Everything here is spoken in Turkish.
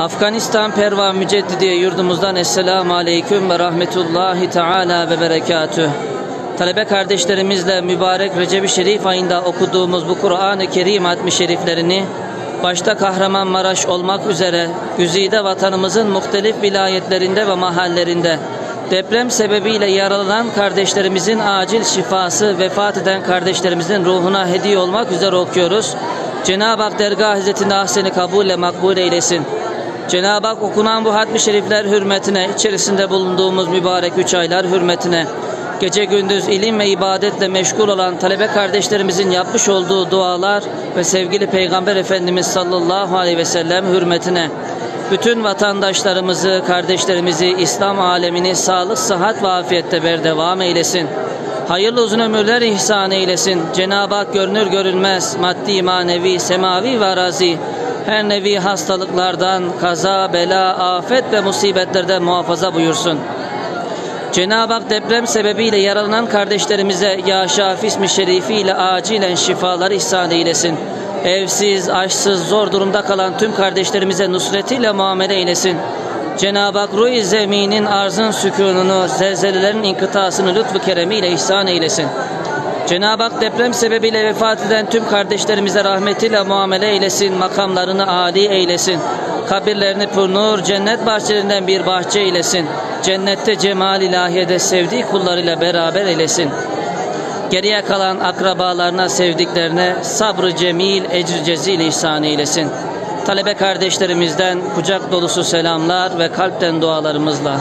Afganistan Perva Müceddidiye yurdumuzdan Esselamu Aleyküm ve Rahmetullahi Teala ve Berekatüh. Talebe kardeşlerimizle mübarek Recep-i Şerif ayında okuduğumuz bu Kur'an-ı Kerim hatmi şeriflerini başta Kahramanmaraş olmak üzere güzide vatanımızın muhtelif vilayetlerinde ve mahallerinde deprem sebebiyle yaralanan kardeşlerimizin acil şifası, vefat eden kardeşlerimizin ruhuna hediye olmak üzere okuyoruz. Cenab-ı Hak dergah hizmetinde ahseni kabulle makbul eylesin. Cenab-ı Hak okunan bu hatmi şerifler hürmetine, içerisinde bulunduğumuz mübarek üç aylar hürmetine, gece gündüz ilim ve ibadetle meşgul olan talebe kardeşlerimizin yapmış olduğu dualar ve sevgili Peygamber Efendimiz sallallahu aleyhi ve sellem hürmetine, bütün vatandaşlarımızı, kardeşlerimizi, İslam alemini sağlık, sıhhat ve afiyette berdevam eylesin. Hayırlı uzun ömürler ihsan eylesin. Cenab-ı Hak görünür görünmez, maddi, manevi, semavi ve arazi, her nevi hastalıklardan, kaza, bela, afet ve musibetlerden muhafaza buyursun. Cenab-ı Hak deprem sebebiyle yaralanan kardeşlerimize ya Şafi ismi şerifiyle acilen şifalar ihsan eylesin. Evsiz, aşsız, zor durumda kalan tüm kardeşlerimize nusretiyle muamele eylesin. Cenab-ı Hak ruh-i zeminin arzın sükununu, zelzelelerin inkıtasını lütfu keremiyle ihsan eylesin. Cenab-ı Hak deprem sebebiyle vefat eden tüm kardeşlerimize rahmetiyle muamele eylesin, makamlarını âli eylesin. Kabirlerini purnur, cennet bahçelerinden bir bahçe eylesin. Cennette cemal ilahiyede sevdiği kullarıyla beraber eylesin. Geriye kalan akrabalarına, sevdiklerine sabrı cemil, ecr cezil ihsan eylesin. Talebe kardeşlerimizden kucak dolusu selamlar ve kalpten dualarımızla